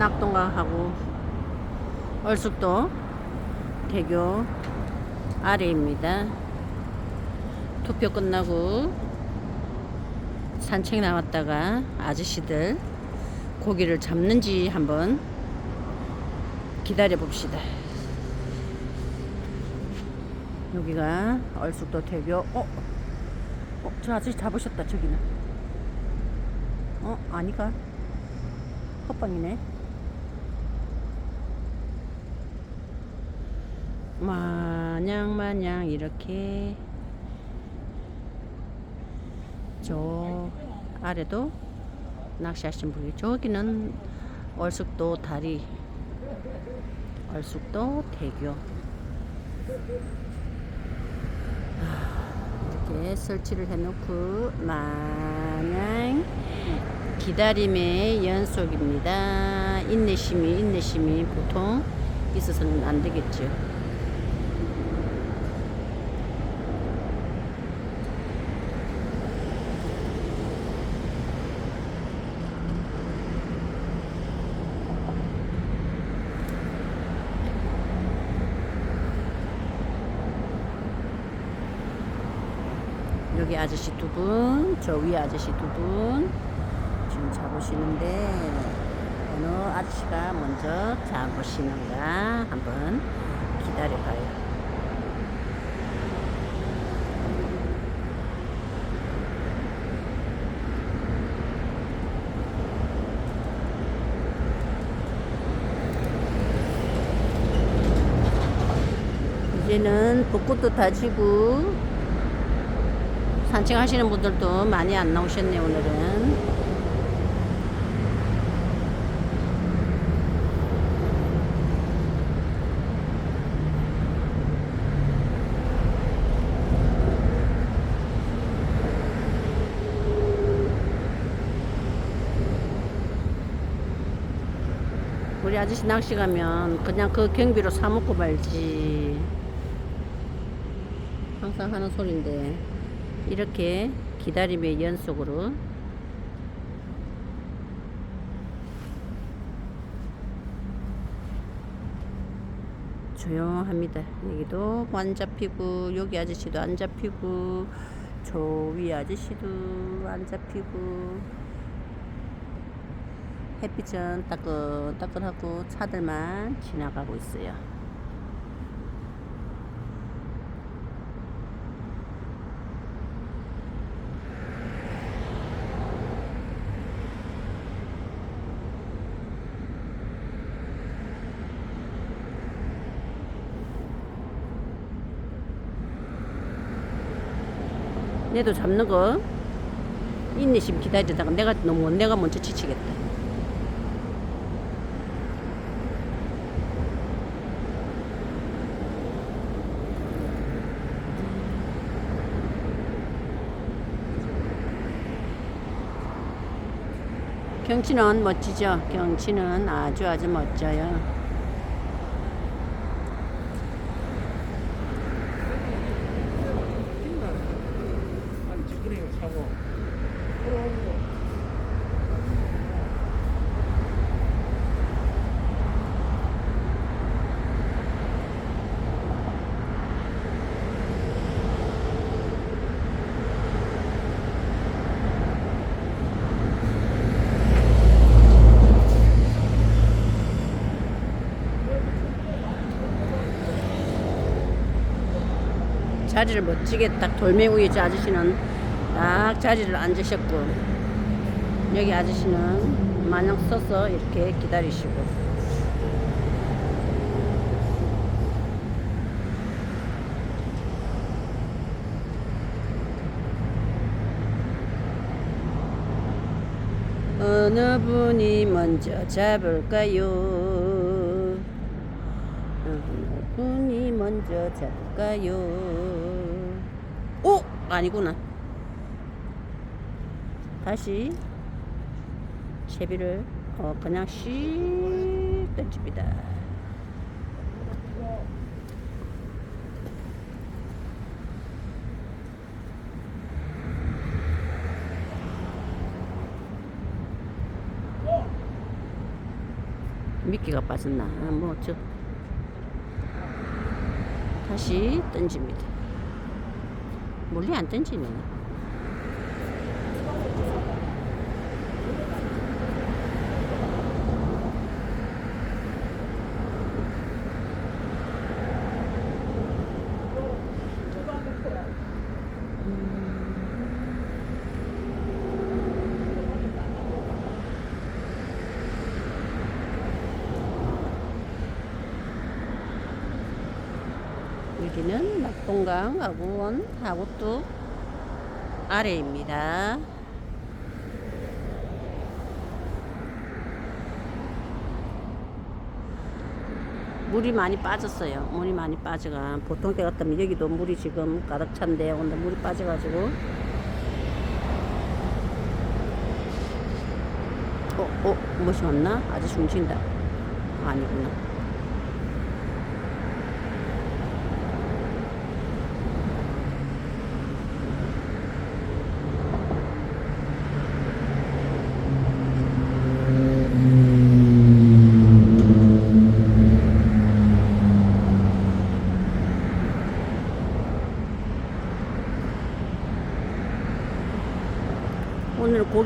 낙동강하고 얼숙도 대교 아래입니다. 투표 끝나고 산책 나왔다가 아저씨들 고기를 잡는지 한번 기다려 봅시다. 여기가 얼숙도 대교. 어? 어? 저 아저씨 잡으셨다 저기는. 어? 아니가? 헛방이네. 마냥 마냥 이렇게 저 아래도 낚시하신 분이 저기는 얼숙도 다리 얼숙도 대교 아, 이렇게 설치를 해놓고 마냥 기다림의 연속입니다. 인내심이 인내심이 보통 있어서는 안 되겠죠. 아저씨 두 분, 저 위에 아저씨 두 분 지금 잡으시는데 어느 아저씨가 먼저 잡으시는가 한번 기다려봐요. 이제는 벚꽃도 다 지고 산책하시는 분들도 많이 안 나오셨네 오늘은. 우리 아저씨 낚시 가면 그냥 그 경비로 사 먹고 말지. 항상 하는 소린데 이렇게 기다림의 연속으로 조용합니다. 여기도 안 잡히고 여기 아저씨도 안 잡히고 저 위 아저씨도 안 잡히고 햇빛은 따끈따끈하고 차들만 지나가고 있어요. 내도 잡는 거 인내심 기다리다가 내가 너무 내가 먼저 지치겠다. 경치는 멋지죠. 경치는 아주 아주 멋져요. 아니 지그레이 사고 자리를 멋지게 딱 돌멩이 위에 저 아저씨는 딱 자리를 앉으셨고 여기 아저씨는 마냥 서서 이렇게 기다리시고 어느 분이 먼저 잡을까요? 어느 분이 먼저 잡을까요? 오! 아니구나. 다시 채비를 어, 그냥 씩 던집니다. 미끼가 빠졌나? 아, 뭐, 저. 다시 던집니다. 멀리 안 던지네. 여기는 낙동강 하구원 하구뚝 아래입니다. 물이 많이 빠졌어요. 물이 많이 빠져가 보통 때 같으면 여기도 물이 지금 가득 찬데 오늘 물이 빠져가지고 어, 어, 무엇이 왔나? 아저씨 움직인다. 아니구나.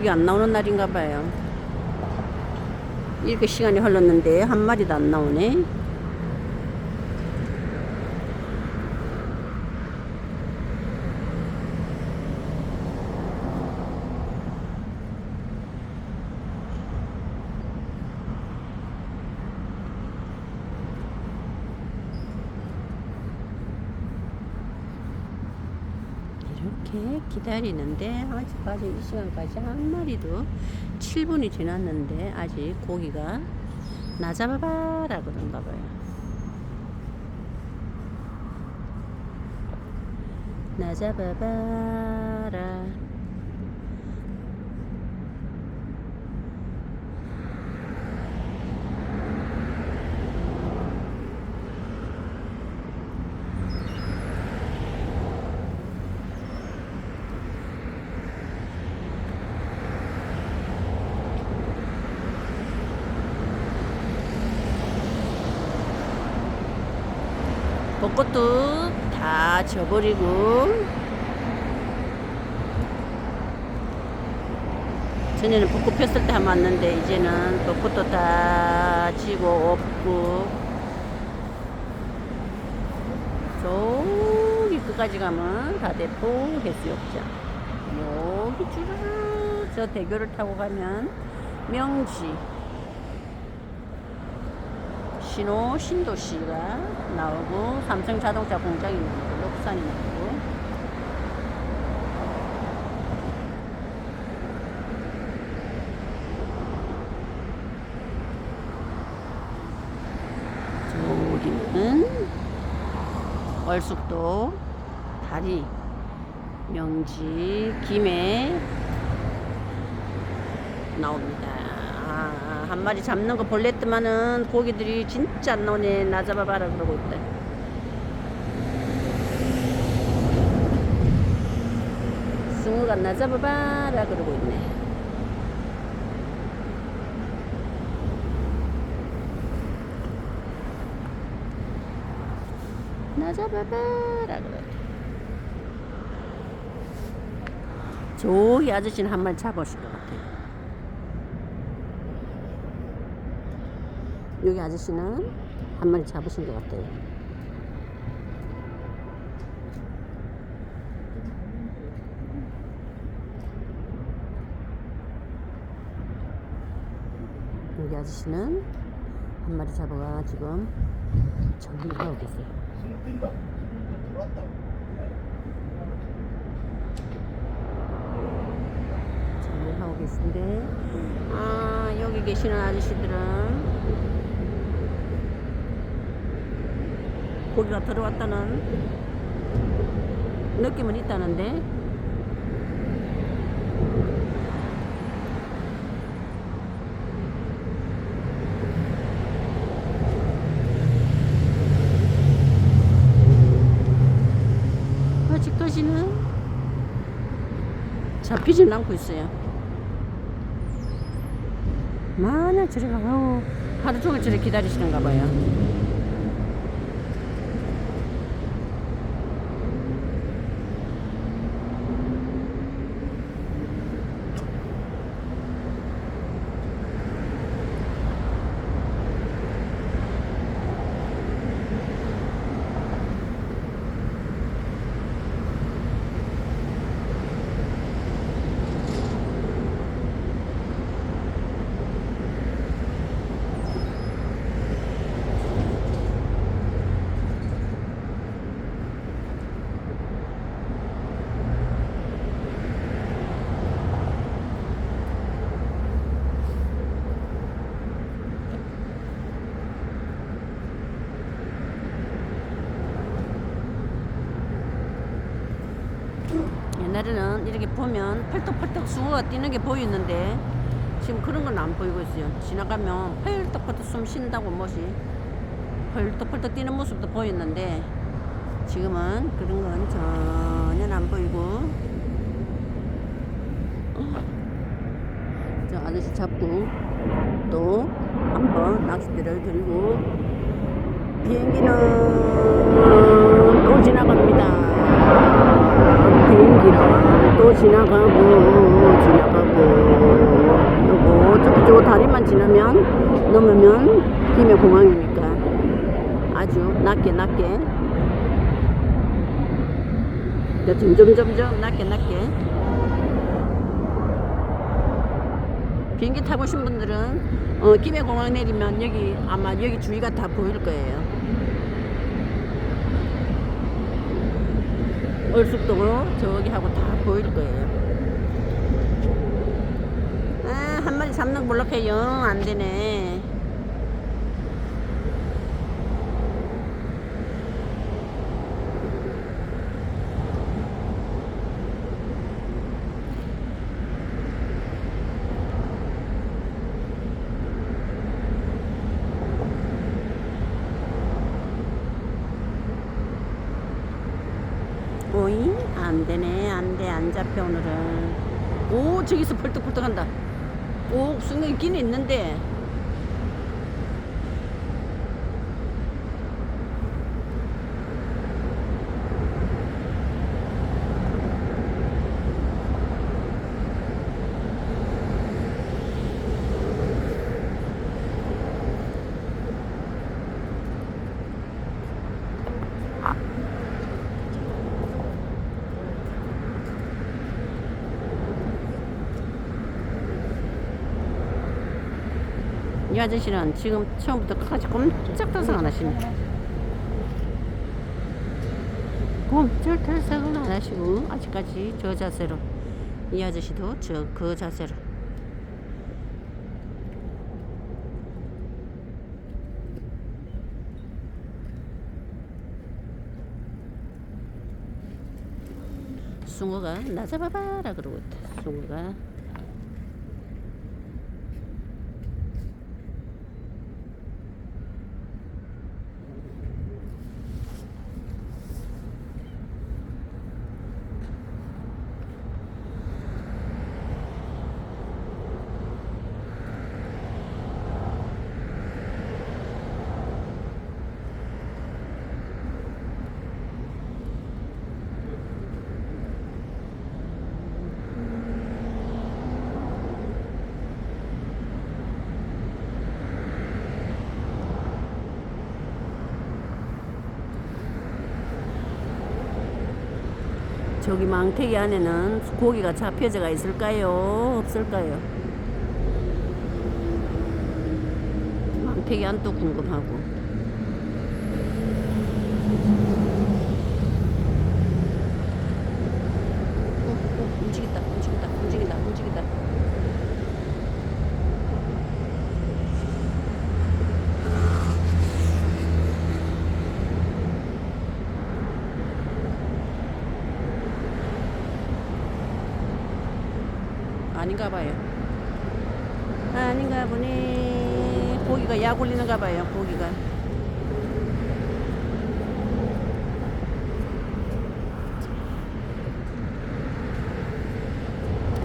오늘 고기 안 나오는 날인가 봐요. 이렇게 시간이 흘렀는데 한 마리도 안 나오네. 이렇게 기다리는데 아직까지 이 시간까지 한 마리도 7분이 지났는데 아직 고기가 나 잡아봐라 그런가 봐요. 나 잡아봐라. 벚꽃도 다 져버리고. 전에는 벚꽃 폈을 때 한번 왔는데 이제는 벚꽃도 다 지고 없고. 저기 끝까지 가면 다 대포 해수욕장. 여기 쭈르르 저 대교를 타고 가면 명지 신호 신도시가 나오고 삼성 자동차 공장이 나오고 lok산이 나오고 저기는 얼숙도 다리 명지 김해 나옵니다. 아, 한 마리 잡는 거 볼랬더만은 고기들이 진짜 안 나오네. 나 잡아봐라 그러고 있다. 승우가 나 잡아봐라 그러고 있네. 나 잡아봐라 그래. 저기 아저씨는 한 마리 잡으실 것 같아요. 여기 아저씨는 한 마리 잡으신 것 같아요. 여기 아저씨는 한 마리 잡아가 지금 정리를 하고 계세요. 정리를 하고 계신데, 아, 여기 계시는 아저씨들은 고기가 들어왔다는 느낌은 있다는데 아직까지는 잡히지는 않고 있어요 만약 저리 가고 하루 종일 저를 기다리시는가 봐요. 옛날에는 이렇게 보면 펄떡펄떡 숭어가 뛰는 게 보이는데 지금 그런 건 안 보이고 있어요. 지나가면 펄떡펄떡 숨 쉰다고 뭐지 펄떡펄떡 뛰는 모습도 보였는데 지금은 그런 건 전혀 안 보이고 저 아저씨 잡고 또 한번 낚싯대를 들고 비행기는 또 지나갑니다. 또 지나가고 지나가고. 요거 저기 저 다리만 지나면 넘으면 김해 공항이니까 아주 낮게 낮게. 점점 점점 낮게 낮게. 비행기 타고 오신 분들은 어, 김해 공항 내리면 여기 아마 여기 주위가 다 보일 거예요. 얼쑥도로 저기 하고 다 보일 거예요. 아, 한 마리 잡는 거 몰락해 영안 되네. 오잉? 안 되네. 안 돼. 안 잡혀, 오늘은. 오, 저기서 펄떡펄떡 한다. 오, 순간 있긴 있는데. 이 아저씨는 지금 처음부터 끝까지 꼼짝달싹 안 하시네. 꼼짝달싹은 안 하시고 아직까지 저 자세로 이 아저씨도 저 그 자세로 숭어가 나 잡아봐라 그러고 있다. 숭어가 저기 망태기 안에는 고기가 잡혀져가 있을까요? 없을까요? 망태기 안도 궁금하고. 어, 어, 움직인다, 움직인다, 움직인다, 움직인다. 아닌가 봐요. 아닌가 보네. 고기가 약 올리는가 봐요, 고기가.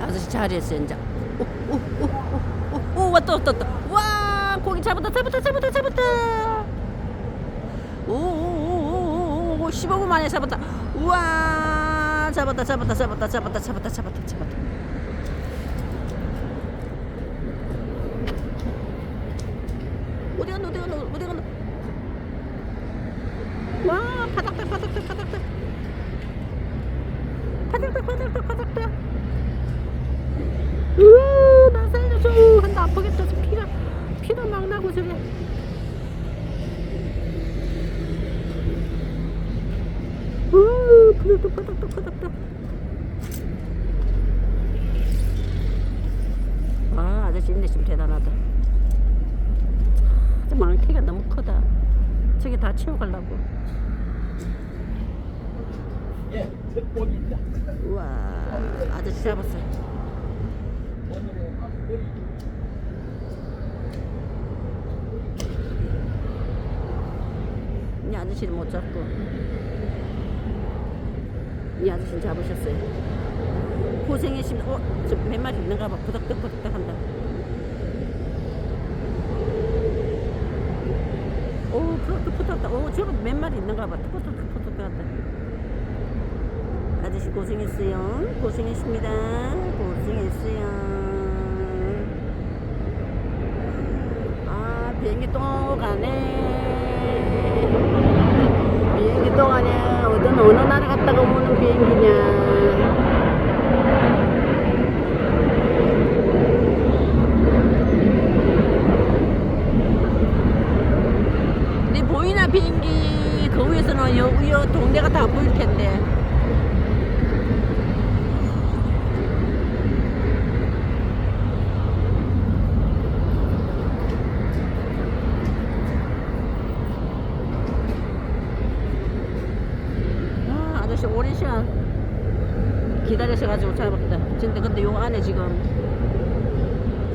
아저씨 잘했어요, 이제. 오, 오, 오, 오, 오, 오, 왔다, 왔다, 왔다. 와, 고기 잡았다 잡았다 잡았다 잡았다 오오오 오 오 오 15분 만에 잡았다 우와 잡았다 잡았다 잡았다 잡았다 잡았다 잡았다 잡았다 어디 갔노 어디 갔노 어디 갔노 와 바닥다 바닥다 바닥다 바닥다 바닥다 바닥다 으나 살려줘. 한다 아프겠다 저 피가 피가 막 나고 저래 으 바닥다 바닥다 바닥다 아 아저씨 인내심 대단하다 저 망태가 너무 크다 저게 다 치워 가려고 예, 鉄砲 있다. 우와 아저씨 잡았어 오늘은 앞머리. 이 아저씨를 못 잡고 이 아저씨는 잡으셨어요 고생했습니다 어? 저몇 마리 있는가 봐 부덕덕부덕덕 한다 오 부덕덕부덕덕 오 저거 몇 마리 있는가 봐. 부덕덕부덕덕 한다 아저씨 고생했어요. 고생했습니다. 고생했어요. 아 비행기 또 가네. 비행기 또 가네 어떤 어느 나라 갔다가 오는 비행기냐 비행기 그 위에서는 여, 여 동네가 다 보일 텐데 아, 아저씨 오랜 시간 기다리셔가지고 잡았다. 근데 근데 요 안에 지금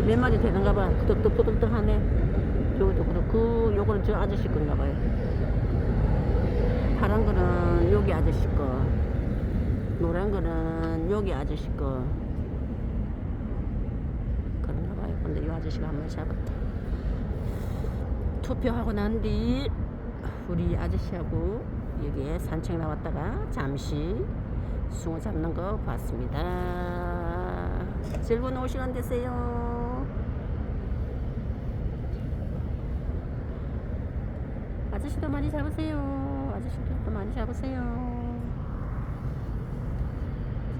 몇 마리 되는가 봐. 부덕덕부덕덕 하네. 저것도 그렇고 요거는 저 아저씨 건가 봐요. 파란 거는 여기 아저씨 거. 노란 거는 여기 아저씨 거. 그런가 봐요. 근데 이 아저씨가 한 마리 잡았다. 투표하고 난 뒤 우리 아저씨하고 여기에 산책 나왔다가 잠시 숭어 잡는 거 봤습니다. 즐거운 오후 시간 되세요. 아저씨도 많이 잡으세요. 아저씨도 많이 잡으세요.